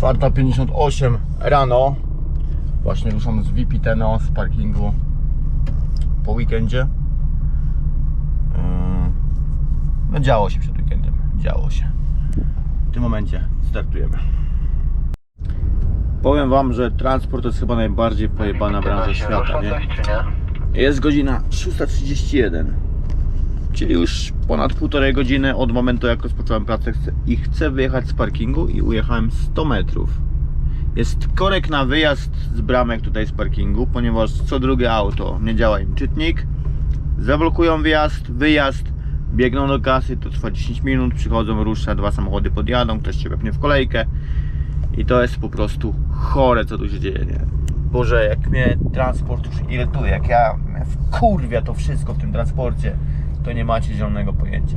4.58 rano. Właśnie ruszam z Vipiteno z parkingu po weekendzie. Yy, No działo się przed weekendem, działo się. W tym momencie startujemy. Powiem Wam, że transport to jest chyba najbardziej pojebana branża świata, nie? Jest godzina 6.31, czyli już ponad półtorej godziny od momentu jak rozpocząłem pracę i chcę wyjechać z parkingu i ujechałem 100 metrów. Jest korek na wyjazd z bramek tutaj z parkingu, ponieważ co drugie auto nie działa im czytnik. Zablokują wjazd, wyjazd, biegną do kasy, to trwa 10 minut, przychodzą, rusza, dwa samochody podjadą, ktoś się wepnie w kolejkę. I to jest po prostu chore, co tu się dzieje, nie? Boże, jak mnie transport już irytuje, jak ja wkurwia to wszystko w tym transporcie, to nie macie zielonego pojęcia.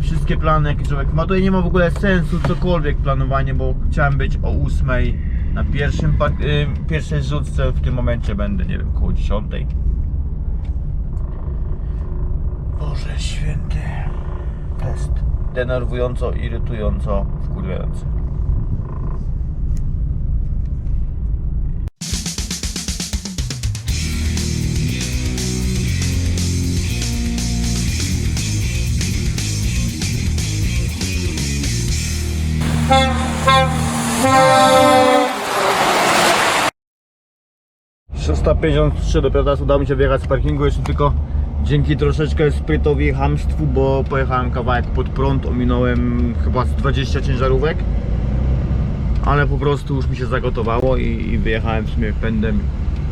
Wszystkie plany, jakie człowiek ma, tutaj nie ma w ogóle sensu cokolwiek planowanie, bo chciałem być o 8 na pierwszym, y, pierwszej zrzutce, w tym momencie będę, nie wiem, koło 10. Boże święty. Test. Denerwująco, irytująco, wkurwiający. 353 dopiero teraz udało mi się wyjechać z parkingu jeszcze tylko dzięki troszeczkę sprytowi hamstwu, bo pojechałem kawałek pod prąd, ominąłem chyba 20 ciężarówek ale po prostu już mi się zagotowało i, i wyjechałem w sumie pędem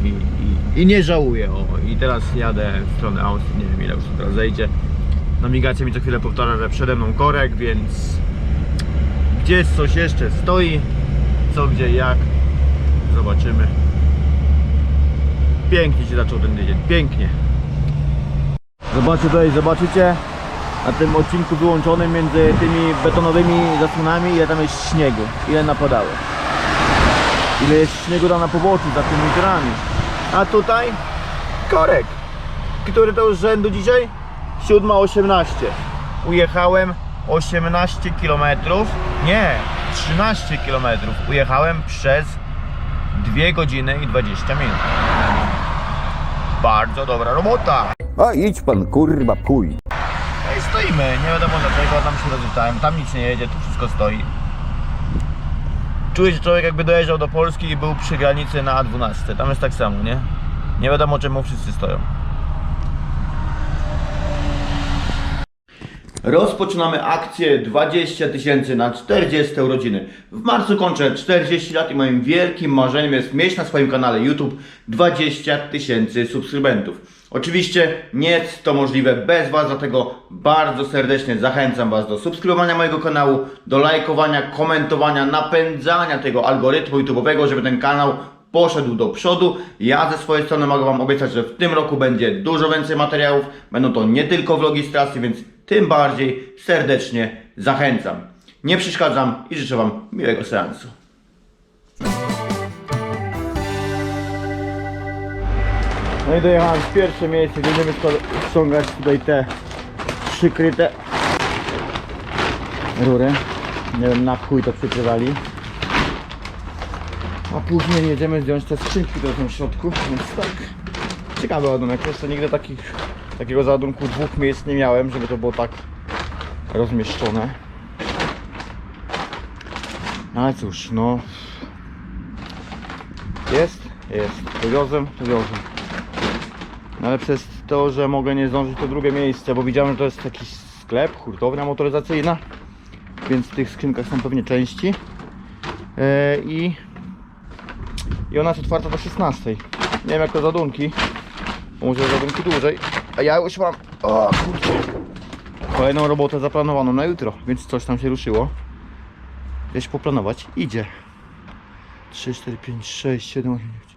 i, i, i, nie żałuję o, i teraz jadę w stronę Austrii, nie wiem ile już teraz zejdzie. Nawigacja mi co chwilę powtarza, że przede mną korek, więc gdzieś coś jeszcze stoi co, gdzie, jak zobaczymy. Pięknie się zaczął ten tydzień, pięknie. Zobaczcie tutaj, zobaczycie na tym odcinku wyłączonym między tymi betonowymi zasłonami, ile tam jest śniegu, ile napadało. Ile jest śniegu tam na poboczu za tymi górami. A tutaj korek, który to już rzędu dzisiaj? 7.18. Ujechałem 18 km, nie, 13 km. Ujechałem przez 2 godziny i 20 minut. Bardzo dobra robota. A idź pan kurwa pój. No i stoimy, nie wiadomo dlaczego, tam się rozrzucałem, tam nic nie jedzie, tu wszystko stoi. Czuję się człowiek jakby dojeżdżał do Polski i był przy granicy na A12, tam jest tak samo, nie? Nie wiadomo czemu wszyscy stoją. Rozpoczynamy akcję 20 tysięcy na 40 urodziny. W marcu kończę 40 lat i moim wielkim marzeniem jest mieć na swoim kanale YouTube 20 tysięcy subskrybentów. Oczywiście nie jest to możliwe bez Was, dlatego bardzo serdecznie zachęcam Was do subskrybowania mojego kanału, do lajkowania, komentowania, napędzania tego algorytmu YouTube'owego, żeby ten kanał poszedł do przodu. Ja ze swojej strony mogę Wam obiecać, że w tym roku będzie dużo więcej materiałów. Będą to nie tylko vlogi z trasy, więc tym bardziej serdecznie zachęcam. Nie przeszkadzam i życzę Wam miłego seansu. No i dojechałem w pierwsze miejsce, będziemy ściągać tutaj te przykryte rury. Nie wiem na chuj to przykrywali. A później jedziemy zdjąć te skrzynki, które są w środku, więc tak. Ciekawy ładunek. Jeszcze nigdy takich, takiego załadunku dwóch miejsc nie miałem, żeby to było tak rozmieszczone. No ale cóż, no. Jest, jest. To wiozem, to wiozem. No ale przez to, że mogę nie zdążyć to drugie miejsce, bo widziałem, że to jest jakiś sklep, hurtownia motoryzacyjna, więc w tych skrzynkach są pewnie części. Yy, I i ona jest otwarta do 16. Nie wiem jak to zadunki. Bo może zadunki dłużej. A ja już mam. O kurczę. Kolejną robotę zaplanowaną na jutro, więc coś tam się ruszyło. Gdzieś poplanować. Idzie. 3, 4, 5, 6, 7, 8, 9.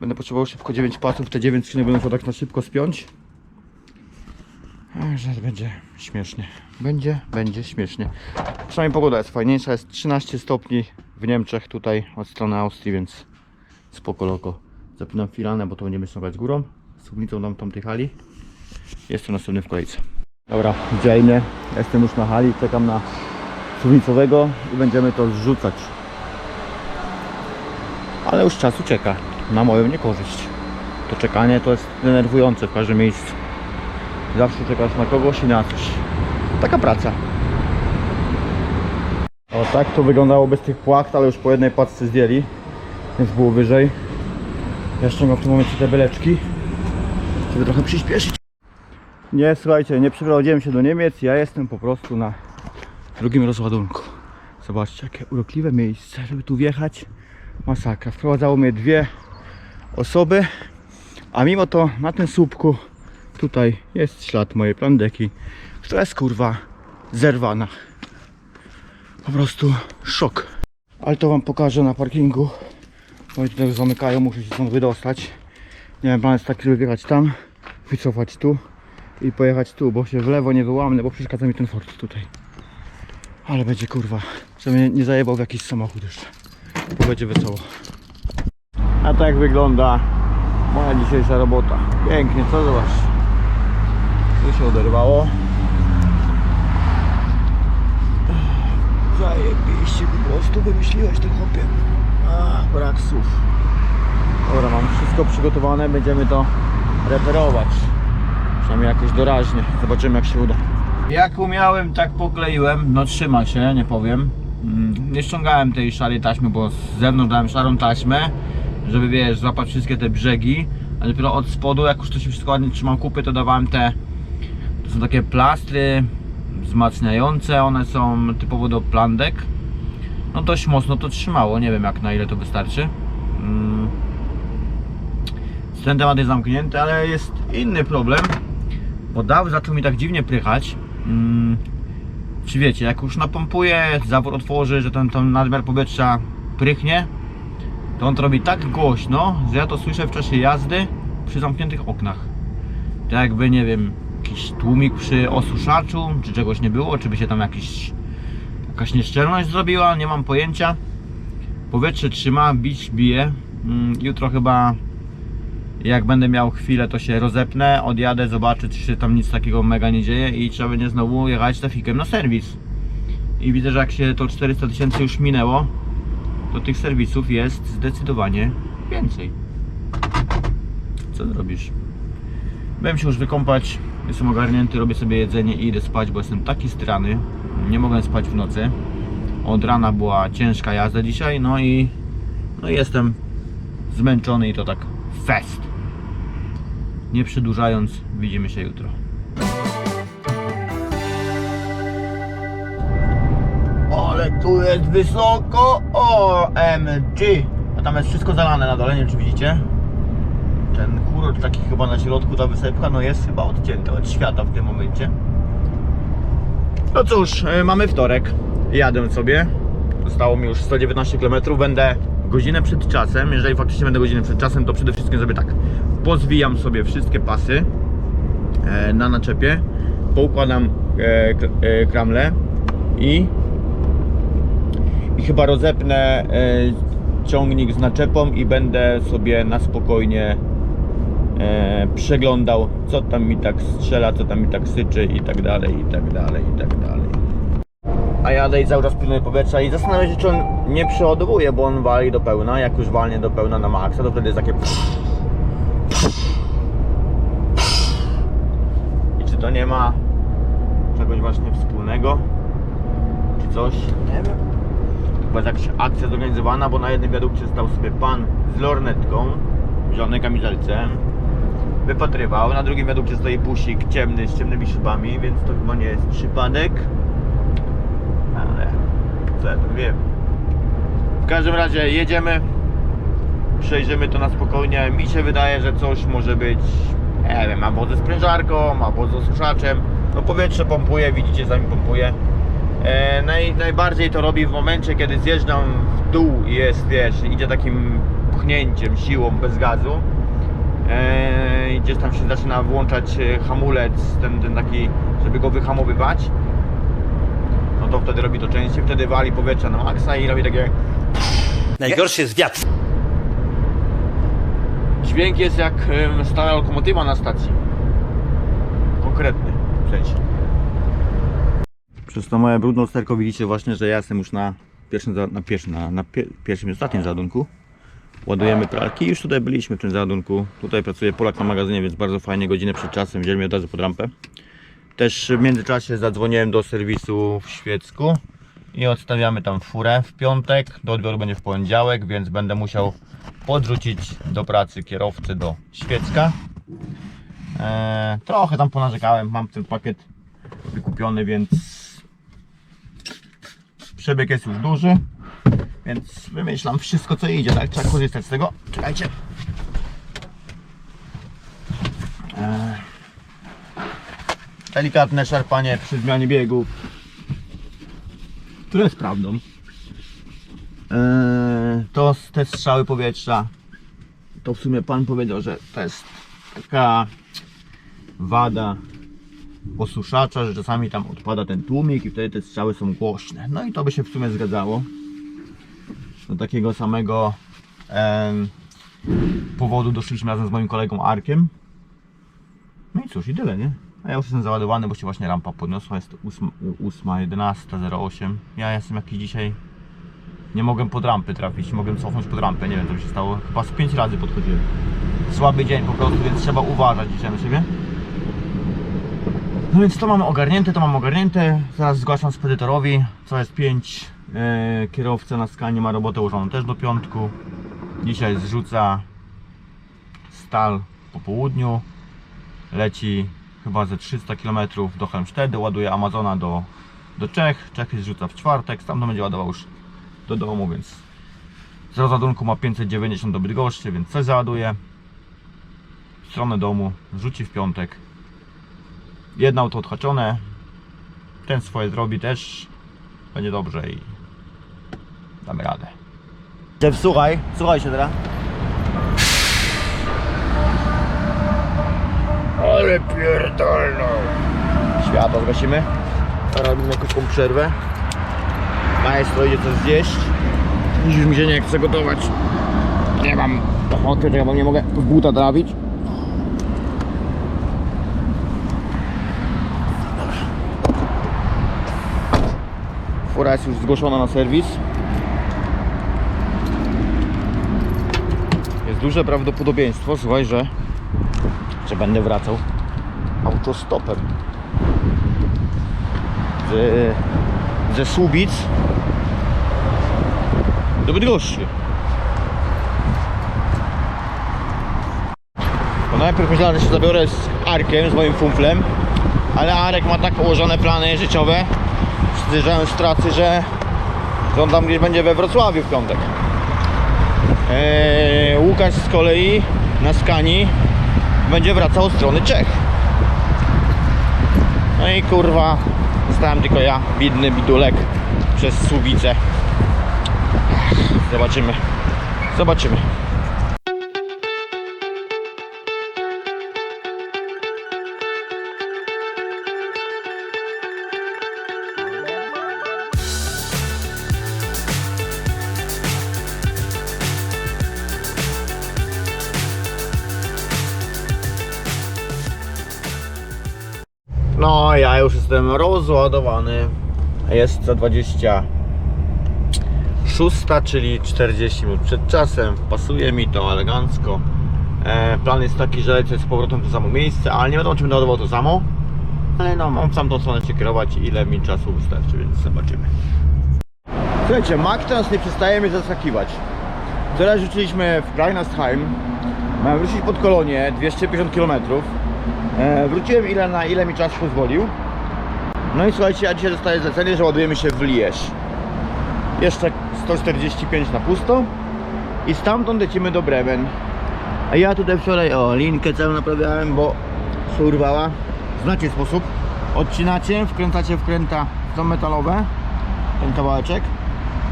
Będę potrzebował szybko 9 pasów. Te 9 skrzynek będę tak na szybko spiąć. Że będzie śmiesznie. Będzie, będzie śmiesznie. Przynajmniej pogoda jest fajniejsza. Jest 13 stopni w Niemczech tutaj od strony Austrii, więc spoko loko. Zapinam firanę, bo to będziemy ściągać górą. Subnicą tam tamtej hali. Jestem następny w kolejce. Dobra, dzielnie. Jestem już na hali, czekam na suwnicowego i będziemy to zrzucać. Ale już czas ucieka na moją niekorzyść. To czekanie to jest denerwujące w każdym miejscu. Zawsze czekasz na kogoś i na coś. Taka praca. O tak to wyglądało bez tych płacht, ale już po jednej paczce zdjęli. Więc było wyżej. Ja ściągam w tym momencie te beleczki, żeby trochę przyspieszyć. Nie, słuchajcie, nie przeprowadziłem się do Niemiec, ja jestem po prostu na drugim rozładunku. Zobaczcie, jakie urokliwe miejsce, żeby tu wjechać. Masakra. Wprowadzało mnie dwie osoby, a mimo to na tym słupku tutaj jest ślad mojej plandeki, która jest kurwa zerwana. Po prostu szok. Ale to wam pokażę na parkingu. Oni tutaj zamykają, muszę się stąd wydostać. Nie wiem, plan jest taki, żeby wjechać tam, wycofać tu i pojechać tu, bo się w lewo nie wyłamnę, bo przeszkadza mi ten Ford tutaj. Ale będzie kurwa, żeby mnie nie zajebał w jakiś samochód jeszcze. To będzie wesoło. A tak wygląda moja dzisiejsza robota. Pięknie, co zobacz. Tu się oderwało. Zajebiście po prostu wymyśliłeś ten chłopie. Ach, brak słów. Dobra, mam wszystko przygotowane, będziemy to reperować. Przynajmniej jakoś doraźnie. Zobaczymy jak się uda. Jak umiałem, tak pokleiłem. No trzyma się, nie powiem. Mm, Nie ściągałem tej szarej taśmy, bo z zewnątrz dałem szarą taśmę, żeby wiesz, złapać wszystkie te brzegi. A dopiero od spodu, jak już to się wszystko ładnie trzymał kupy, to dawałem te. To są takie plastry wzmacniające, one są typowo do plandek. No dość mocno to trzymało, nie wiem jak na ile to wystarczy. Mm. Ten temat jest zamknięty, ale jest inny problem, bo daw zaczął mi tak dziwnie prychać. Mm. Czy wiecie, jak już napompuję, zawór otworzy, że ten, ten nadmiar powietrza prychnie, to on to robi tak głośno, że ja to słyszę w czasie jazdy przy zamkniętych oknach. Tak jakby, nie wiem, jakiś tłumik przy osuszaczu, czy czegoś nie było, czy by się tam jakiś, jakaś nieszczelność zrobiła, nie mam pojęcia. Powietrze trzyma, bić bije. Mm, Jutro chyba, jak będę miał chwilę, to się rozepnę, odjadę, zobaczę, czy się tam nic takiego mega nie dzieje i trzeba będzie znowu jechać trafikiem na serwis. I widzę, że jak się to 400 tysięcy już minęło, to tych serwisów jest zdecydowanie więcej. Co zrobisz? Byłem się już wykąpać, jestem ogarnięty, robię sobie jedzenie i idę spać, bo jestem taki strany. Nie mogę spać w nocy. Od rana była ciężka jazda dzisiaj, no i no i jestem zmęczony i to tak fest. Nie przedłużając, widzimy się jutro. Ale tu jest wysoko, OMG! A tam jest wszystko zalane na dole, nie wiem czy widzicie. Ten kurocz taki chyba na środku, ta wysepka, no jest chyba odcięta od świata w tym momencie. No cóż, e, mamy wtorek. Jadę sobie. Zostało mi już 119 km. Będę godzinę przed czasem. Jeżeli faktycznie będę godzinę przed czasem, to przede wszystkim zrobię tak. Pozwijam sobie wszystkie pasy e, na naczepie. Poukładam e, e, kramle i, i chyba rozepnę ciągnik z naczepą i będę sobie na spokojnie przeglądał, co tam mi tak strzela, co tam mi tak syczy i tak dalej, i tak dalej, i tak dalej. A jadę i cały czas pilnuję powietrza i zastanawiam się, czy on nie przeładowuje, bo on wali do pełna. Jak już walnie do pełna na maksa, to wtedy jest takie czy to nie ma czegoś właśnie wspólnego, czy coś, nie wiem. Chyba jest jakaś akcja zorganizowana, bo na jednym wiadukcie stał sobie pan z lornetką w zielonej kamizelce. Wypatrywał. Na drugim wiadukcie stoi busik ciemny z ciemnymi szybami, więc to chyba nie jest przypadek. Ale co ja tu wiem. W każdym razie jedziemy. Przejrzymy to na spokojnie. Mi się wydaje, że coś może być, nie wiem, albo ze sprężarką, albo z osuszaczem. No powietrze pompuje, widzicie, sami pompuje. E, naj, najbardziej to robi w momencie, kiedy zjeżdżam w dół i jest, wiesz, idzie takim pchnięciem, siłą, bez gazu. E, gdzieś tam się zaczyna włączać e, hamulec, ten, ten taki, żeby go wyhamowywać. No to wtedy robi to częściej, wtedy wali powietrze na maksa i robi takie... Najgorszy jest wiatr. Dźwięk jest jak stara lokomotywa na stacji. Konkretny sensie. Przez to moje brudne lusterko widzicie właśnie, że ja jestem już na pierwszym, na pierwszym, na, na pie, pierwszym i ostatnim załadunku. Ładujemy pralki. Już tutaj byliśmy w tym załadunku. Tutaj pracuje Polak na magazynie, więc bardzo fajnie, godzinę przed czasem wzięli mnie od razu pod rampę. Też w międzyczasie zadzwoniłem do serwisu w Świecku i odstawiamy tam furę w piątek. Do odbioru będzie w poniedziałek, więc będę musiał podrzucić do pracy kierowcy do Świecka. Eee, trochę tam ponarzekałem, mam ten pakiet wykupiony, więc przebieg jest już duży, więc wymyślam wszystko co idzie, tak? Trzeba korzystać z tego. Czekajcie. Eee, delikatne szarpanie przy zmianie biegów, które jest prawdą. Eee, to te strzały powietrza, to w sumie pan powiedział, że to jest taka wada posuszacza, że czasami tam odpada ten tłumik i wtedy te strzały są głośne. No i to by się w sumie zgadzało. Do takiego samego em, powodu doszliśmy razem z moim kolegą Arkiem. No i cóż, i tyle, nie? A ja już jestem załadowany, bo się właśnie rampa podniosła. Jest 8.11.08. Ja jestem jakiś dzisiaj... Nie mogłem pod rampy trafić, mogłem cofnąć pod rampę, nie wiem co mi się stało. Chyba z 5 razy podchodziłem. Słaby dzień po prostu, więc trzeba uważać dzisiaj na siebie. No więc to mamy ogarnięte, to mam ogarnięte. Zaraz zgłaszam spedytorowi, co jest 5. E, kierowca na skanie ma robotę ułożoną też do piątku. Dzisiaj zrzuca stal po południu. Leci chyba ze 300 km do Helmstedy, ładuje Amazona do, do Czech. Czechy zrzuca w czwartek, stamtąd będzie ładował już do domu, więc z rozładunku ma 590 do Bydgoszczy, więc coś załaduje. W stronę domu, rzuci w piątek. Jedno auto odhaczone. Ten swoje zrobi też. Będzie dobrze i damy radę. Jeff, słuchaj, słuchaj się teraz. Ale pierdolno. Światło zgasimy. Robimy krótką przerwę. Maestro idzie coś zjeść. Dziś mi się nie chce gotować. Nie mam ochoty, ja nie mogę w buta trafić. Fura jest już zgłoszona na serwis. Jest duże prawdopodobieństwo, słuchaj, że, że będę wracał autostopem. Ze, ze Słubic do Bydgoszczy. Bo najpierw myślałem, że się zabiorę z Arkiem, z moim fumflem, ale Arek ma tak ułożone plany życiowe, zjeżdżając z że on tam gdzieś będzie we Wrocławiu w piątek. Eee, Łukasz z kolei na skani będzie wracał od strony Czech. No i kurwa, zostałem tylko ja, bidny bidulek przez Słubice. Zobaczymy. Zobaczymy. No, ja już jestem rozładowany. Jest 120 szósta, czyli 40 minut przed czasem. Pasuje mi to elegancko. E, plan jest taki, że lecę z powrotem to samo miejsce, ale nie wiadomo czy będę ładował to samo. Ale no, mam w tamtą stronę się kierować ile mi czasu wystarczy, więc zobaczymy. Słuchajcie, Mac teraz nie przestaje mnie zaskakiwać. Teraz rzuciliśmy w Kleinastheim. Mam wrócić pod kolonie 250 km. E, wróciłem ile na ile mi czas pozwolił. No i słuchajcie, ja dzisiaj dostaję zlecenie, że ładujemy się w Liège. Jeszcze 145 na pusto. I stamtąd lecimy do Bremen. A ja tutaj wczoraj, o, linkę całą naprawiałem, bo się urwała. Znacie sposób. Odcinacie, wkręcacie wkręta w to metalowe. Ten kawałeczek.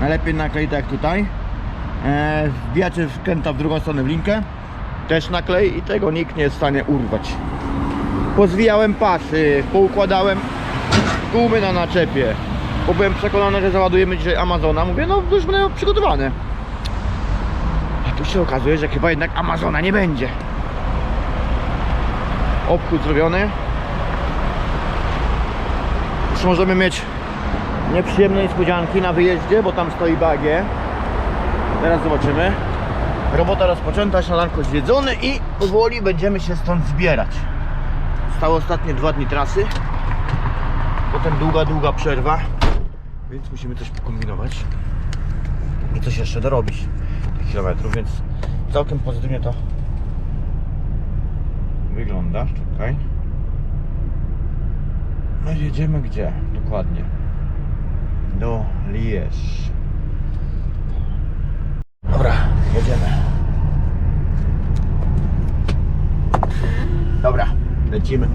Najlepiej naklej tak jak tutaj. E, wbijacie wkręta w drugą stronę w linkę. Też naklej i tego nikt nie jest w stanie urwać pozwijałem pasy, poukładałem gumy na naczepie, bo byłem przekonany, że załadujemy dzisiaj Amazona. Mówię, no już będę przygotowany. A tu się okazuje, że chyba jednak Amazona nie będzie. Obchód zrobiony. Już możemy mieć nieprzyjemne niespodzianki na wyjeździe, bo tam stoi bagie. Teraz zobaczymy. Robota rozpoczęta, śniadanko zjedzone i powoli będziemy się stąd zbierać. Stały ostatnie dwa dni trasy. Potem długa, długa przerwa. Więc musimy coś pokombinować. I coś jeszcze dorobić tych kilometrów, więc całkiem pozytywnie to wygląda. Czekaj. No jedziemy gdzie? Dokładnie. Do Liège. Dobra, jedziemy. Dobra, lecimy.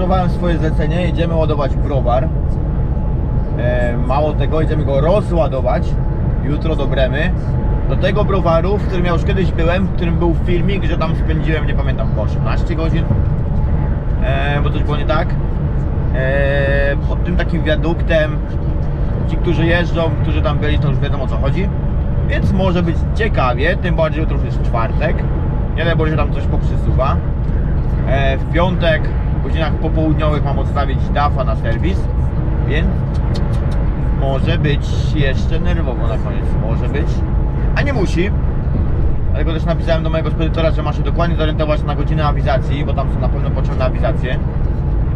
Rozszyfrowałem swoje zlecenie, jedziemy ładować browar. E, mało tego, jedziemy go rozładować jutro do Bremy. Do tego browaru, w którym ja już kiedyś byłem, w którym był filmik, że tam spędziłem, nie pamiętam, po 18 godzin, e, bo coś było nie tak. E, pod tym takim wiaduktem, ci, którzy jeżdżą, którzy tam byli, to już wiedzą o co chodzi. Więc może być ciekawie, tym bardziej jutro już jest czwartek. Nie wiem, bo się tam coś poprzysuwa. E, w piątek w godzinach popołudniowych mam odstawić DAFA na serwis, więc może być jeszcze nerwowo na koniec, może być, a nie musi. Dlatego też napisałem do mojego spedytora, że ma się dokładnie zorientować na godzinę awizacji, bo tam są na pewno potrzebne awizacje.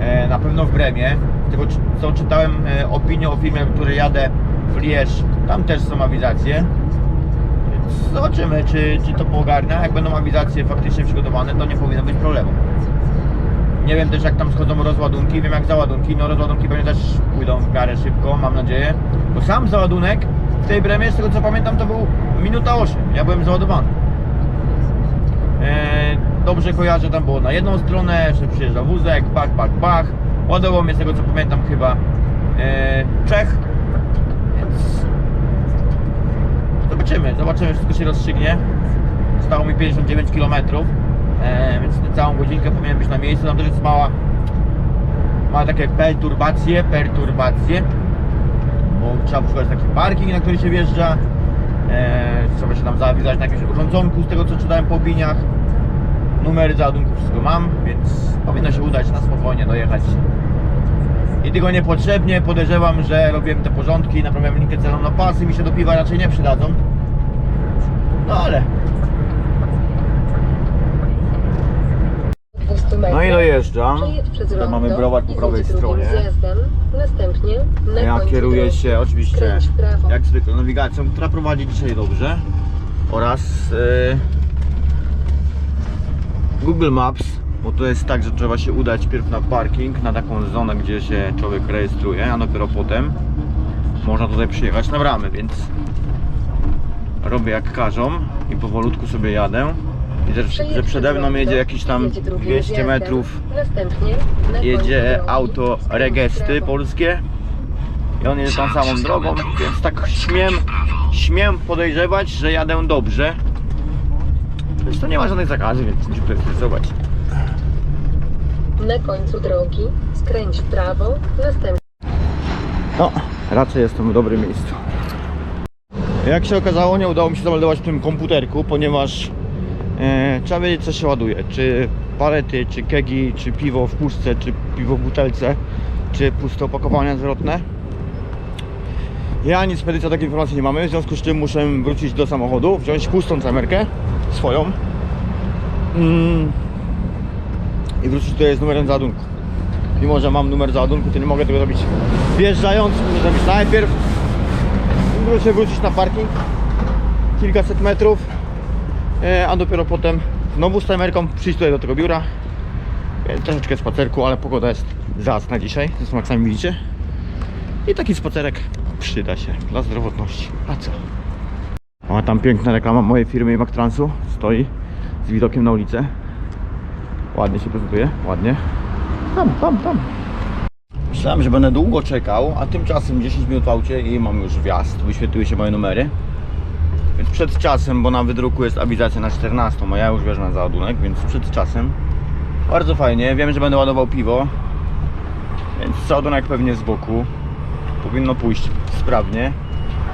E, na pewno w Bremie. Z tego co czytałem e, opinię o filmie, który jadę w Liège, tam też są awizacje. Zobaczymy, czy, czy to poogarnia. Jak będą awizacje faktycznie przygotowane, to nie powinno być problemu. Nie wiem też jak tam schodzą rozładunki, wiem jak załadunki, no rozładunki pewnie też pójdą w miarę szybko, mam nadzieję. Bo sam załadunek w tej bremie, z tego co pamiętam, to był minuta 8. Ja byłem załadowany. Eee, dobrze kojarzę, tam było na jedną stronę, że przyjeżdża wózek, bach, bach, bach. Ładował mnie z tego co pamiętam chyba eee, Czech. Więc zobaczymy, zobaczymy, wszystko się rozstrzygnie. Stało mi 59 km, e, więc całą godzinkę powinien być na miejscu. Tam też jest mała, ma takie perturbacje, perturbacje, bo trzeba szukać taki parking, na który się wjeżdża. E, trzeba się tam zawisać na jakimś urządzonku, z tego co czytałem po opiniach. Numery załadunku wszystko mam, więc powinno się udać na spokojnie dojechać. I tylko niepotrzebnie podejrzewam, że robiłem te porządki, naprawiałem linkę celną na pasy, mi się do piwa raczej nie przydadzą. No ale 200 metrów. No przez Tutaj mamy browar po prawej stronie. Zjazdem. Następnie na Ja kieruję się oczywiście jak zwykle nawigacją, która prowadzi dzisiaj dobrze oraz e, Google Maps, bo to jest tak, że trzeba się udać pierw na parking, na taką zonę, gdzie się człowiek rejestruje, a dopiero potem można tutaj przyjechać na bramę, więc robię jak każą i powolutku sobie jadę. Widzę, że, że przede mną jedzie jakieś tam i zejdź drugim 200 zjazdem. metrów jedzie auto Regesty polskie i on jedzie tą samą drogą, więc tak śmiem, śmiem podejrzewać, że jadę dobrze. Zresztą nie ma żadnych zakazy, więc tutaj stresować. Na końcu drogi skręć w prawo. Następnie No, raczej jestem w dobrym miejscu. Jak się okazało, nie udało mi się zameldować w tym komputerku, ponieważ trzeba wiedzieć, co się ładuje. Czy palety, czy kegi, czy piwo w puszce, czy piwo w butelce, czy puste opakowania zwrotne. Ja ani spedycja takiej informacji nie mamy, w związku z czym muszę wrócić do samochodu, wziąć pustą camerkę, swoją mm, i wrócić tutaj z numerem załadunku. Mimo, że mam numer załadunku, to nie mogę tego zrobić wjeżdżając, muszę zrobić najpierw muszę wrócić na parking kilkaset metrów e, a dopiero potem znowu z kamerką przyjść tutaj do tego biura Więc troszeczkę spacerku, ale pogoda jest zacna dzisiaj, zresztą jak sami widzicie i taki spacerek przyda się dla zdrowotności, a co? O, tam piękna reklama mojej firmy Mac Transu stoi z widokiem na ulicę Ładnie się prezentuje, ładnie. Tam, tam, tam. Myślałem, że będę długo czekał, a tymczasem 10 minut w aucie i mam już wjazd. Wyświetliły się moje numery. Więc przed czasem, bo na wydruku jest awizacja na 14, a ja już wierzę na załadunek, więc przed czasem. Bardzo fajnie, wiem, że będę ładował piwo. Więc załadunek pewnie z boku. Powinno pójść sprawnie.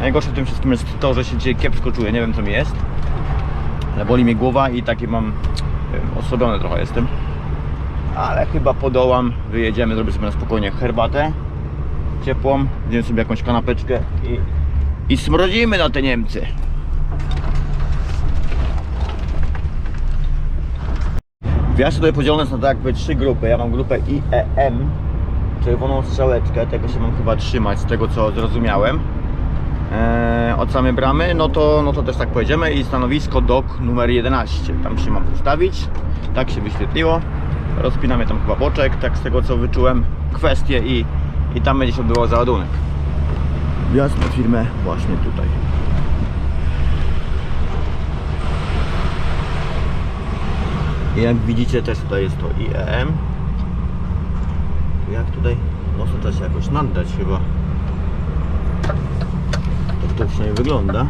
Najgorsze w tym wszystkim jest to, że się dzisiaj kiepsko czuję, nie wiem co mi jest. Ale boli mnie głowa i taki mam, osłabiony trochę jestem. Ale chyba podołam, wyjedziemy, zrobię sobie na spokojnie herbatę ciepłą, zjemy sobie jakąś kanapeczkę i, i smrodzimy na te Niemcy. Wjazd tutaj podzielony są tak jakby trzy grupy. Ja mam grupę IEM, czerwoną strzałeczkę, tego się mam chyba trzymać z tego co zrozumiałem. Eee, od samej bramy, no to, no to też tak pojedziemy i stanowisko DOK numer 11. Tam się mam ustawić, tak się wyświetliło. Rozpinamy tam chyba boczek, tak z tego co wyczułem kwestie i, i tam będzie się odbywał załadunek. Wjazd na firmę właśnie tutaj. Jak widzicie też tutaj jest to IEM. Jak tutaj mocno trzeba się jakoś naddać chyba. Tak to przynajmniej wygląda.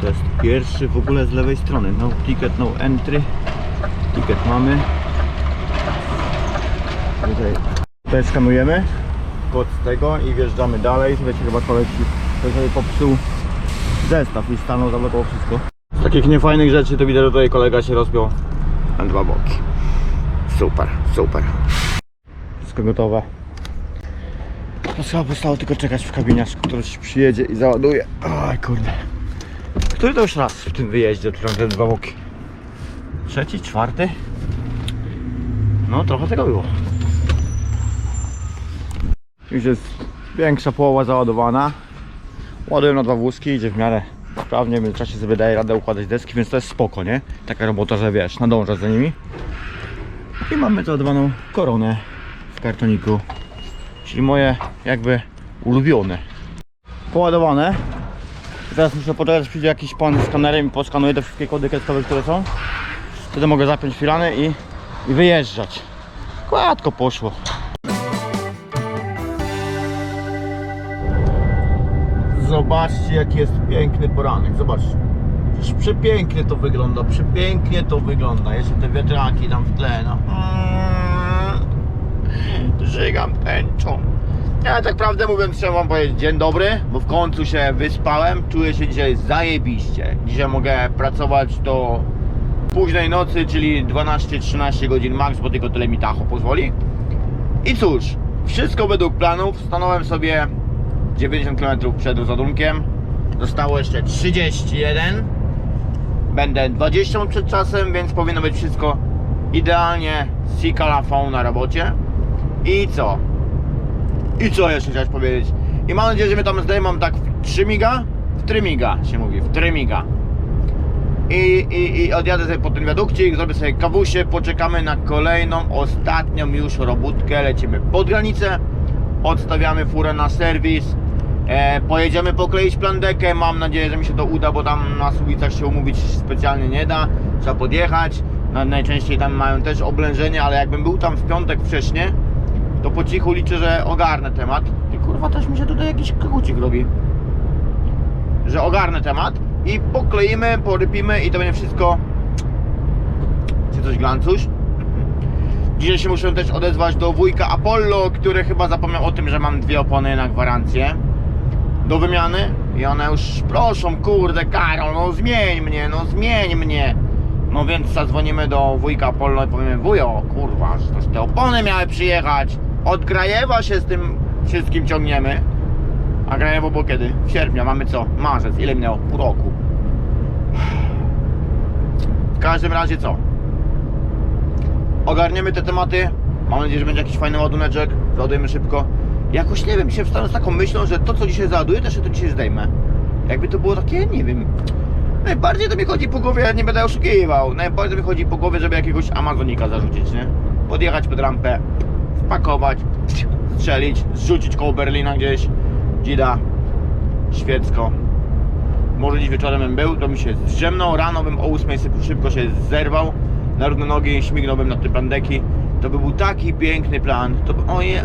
To jest pierwszy w ogóle z lewej strony. No ticket, no entry. Ticket mamy. Tutaj, tutaj skanujemy kod z tego i wjeżdżamy dalej. Wiecie chyba koleś sobie popsuł zestaw i stanął zablokował wszystko. Z takich niefajnych rzeczy to widać, że tutaj kolega się rozpiął na dwa boki. Super, super. Wszystko gotowe. To chyba postało tylko czekać w kabinie, aż ktoś przyjedzie i załaduje. Oj kurde. Który to już raz w tym wyjeździe otwieram te dwa boki? Trzeci, czwarty? No trochę tego było. Już jest większa połowa załadowana. Ładuję na dwa wózki, idzie w miarę sprawnie, w międzyczasie sobie daje radę układać deski, więc to jest spoko, nie? Taka robota, że wiesz, nadążasz za nimi. I mamy załadowaną koronę w kartoniku, czyli moje jakby ulubione. Poładowane. Teraz muszę poczekać, przyjdzie jakiś pan z skanerem i poskanuje te wszystkie kody kreskowe, które są. Wtedy mogę zapiąć filany i, i wyjeżdżać. Gładko poszło. Zobaczcie jaki jest piękny poranek, zobaczcie. Przecież przepięknie to wygląda, przepięknie to wygląda. Jeszcze te wiatraki tam w tle, no. Mm. Żygam tęczą. Ja tak prawdę mówiąc trzeba wam powiedzieć dzień dobry, bo w końcu się wyspałem. Czuję się dzisiaj zajebiście. Dzisiaj mogę pracować do późnej nocy, czyli 12-13 godzin max, bo tylko tyle mi tacho pozwoli. I cóż, wszystko według planów. Stanąłem sobie 90 km przed rozładunkiem. Zostało jeszcze 31. Będę 20 przed czasem, więc powinno być wszystko idealnie sikalafą na robocie. I co? I co jeszcze chciałeś powiedzieć? I mam nadzieję, że mnie tam zdejmą tak w 3 miga? W 3 miga się mówi, w 3 miga. I, i, I odjadę sobie po ten wiadukcik, zrobię sobie kawusie, poczekamy na kolejną, ostatnią już robótkę, lecimy pod granicę, odstawiamy furę na serwis, e, pojedziemy pokleić plandekę, mam nadzieję, że mi się to uda, bo tam na Słubicach się umówić specjalnie nie da, trzeba podjechać, najczęściej tam mają też oblężenie, ale jakbym był tam w piątek wcześniej, to po cichu liczę, że ogarnę temat. I kurwa też mi się tutaj jakiś kagucik robi. Że ogarnę temat i pokleimy, porypimy i to będzie wszystko. Czy coś glancuś? Dzisiaj się muszę też odezwać do wujka Apollo, który chyba zapomniał o tym, że mam dwie opony na gwarancję do wymiany i one już proszą, kurde Karol, no zmień mnie, no zmień mnie. No więc zadzwonimy do wujka Apollo i powiemy, wujo, kurwa, że też te opony miały przyjechać. Od Grajewa się z tym wszystkim ciągniemy. A Grajewo było kiedy? W sierpniu, mamy co? Marzec, ile minęło? Pół roku. W każdym razie co? Ogarniemy te tematy. Mam nadzieję, że będzie jakiś fajny ładuneczek. Załadujemy szybko. Jakoś nie wiem, się wstanę z taką myślą, że to co dzisiaj załaduję, też to dzisiaj zdejmę. Jakby to było takie, nie wiem. Najbardziej to mi chodzi po głowie, nie będę oszukiwał. Najbardziej mi chodzi po głowie, żeby jakiegoś Amazonika zarzucić, nie? Podjechać pod rampę, wpakować, strzelić, zrzucić koło Berlina gdzieś. Dzida, świecko. Może dziś wieczorem bym był, to mi się zdrzemnął, rano bym o 8 szybko się zerwał na równe nogi, śmignąłbym na te. To by był taki piękny plan. To by, oje,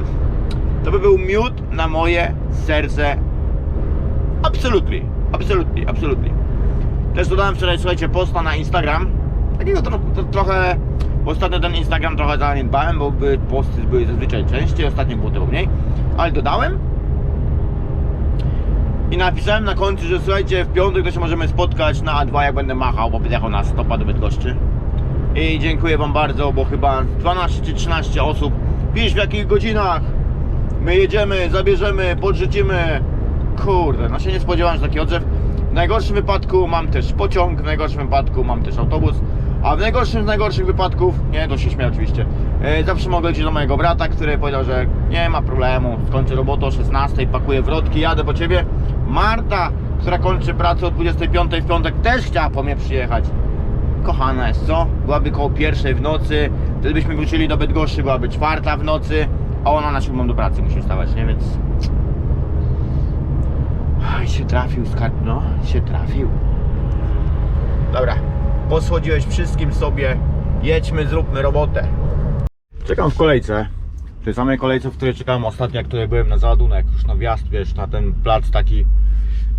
to by był miód na moje serce. Absolutely, absolutely, absolutely. Też dodałem wczoraj, słuchajcie, posta na Instagram. Takiego tro, trochę, ostatnio ten Instagram trochę zaniedbałem, bo by posty były zazwyczaj częściej, ostatnio było tego mniej. Ale dodałem. I napisałem na końcu, że słuchajcie, w piątek to się możemy spotkać na A2, jak będę machał, bo będę jechał na stopa do Bydgoszczy. I dziękuję Wam bardzo, bo chyba 12 czy 13 osób. Pisz w jakich godzinach my jedziemy, zabierzemy, podrzucimy. Kurde, no się nie spodziewałem, że taki odzew. W najgorszym wypadku mam też pociąg, w najgorszym wypadku mam też autobus, a w najgorszym z najgorszych wypadków, nie, to się śmieję oczywiście, e, zawsze mogę lecieć do mojego brata, który powiedział, że nie ma problemu, skończę robotę o 16, pakuję wrotki, jadę po Ciebie. Marta, która kończy pracę o 25 w piątek, też chciała po mnie przyjechać. Kochana jest, co? Byłaby koło pierwszej w nocy, wtedy byśmy wrócili do Bydgoszczy, byłaby czwarta w nocy, a ona na siódmą do pracy musi wstawać, nie? Więc... Aj, się trafił skarb, no, się trafił. Dobra, posłodziłeś wszystkim sobie, jedźmy, zróbmy robotę. Czekam w kolejce, w tej samej kolejce, w której czekałem ostatnio, jak tutaj byłem na załadunek, już na wjazd, wiesz, na ten plac taki,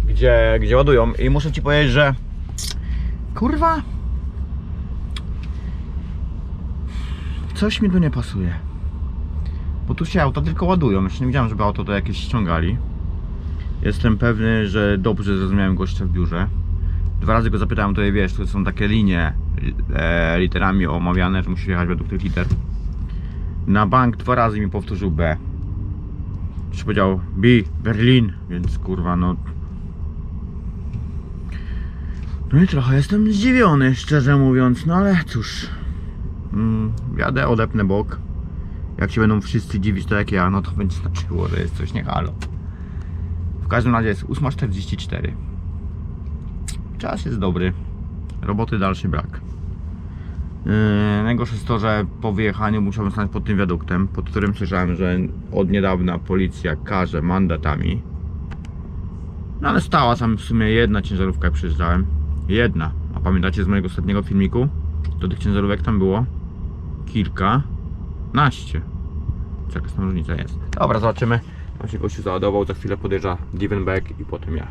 gdzie, gdzie ładują i muszę Ci powiedzieć, że kurwa, coś mi tu nie pasuje. Bo tu się auta tylko ładują. Jeszcze nie widziałem, żeby auto to jakieś ściągali. Jestem pewny, że dobrze zrozumiałem gościa w biurze. Dwa razy go zapytałem, tutaj wiesz, to są takie linie e, literami omawiane, że musi jechać według tych liter. Na bank dwa razy mi powtórzył B. Czy powiedział B, Berlin, więc kurwa no. No i trochę jestem zdziwiony, szczerze mówiąc, no ale cóż. Mm, jadę, odepnę bok. Jak się będą wszyscy dziwić, to jak ja, no to będzie znaczyło, że jest coś nie halo. W każdym razie jest 8.44. Czas jest dobry. Roboty dalszy brak. Yy, najgorsze jest to, że po wyjechaniu musiałem stanąć pod tym wiaduktem, pod którym słyszałem, że od niedawna policja karze mandatami. No ale stała tam w sumie jedna ciężarówka, jak przyjeżdżałem. Jedna. A pamiętacie z mojego ostatniego filmiku? To tych ciężarówek tam było kilka, naście. Tam różnica jest. Dobra, zobaczymy. Tam się gościu załadował, za chwilę podjeżdża Divenback i potem ja.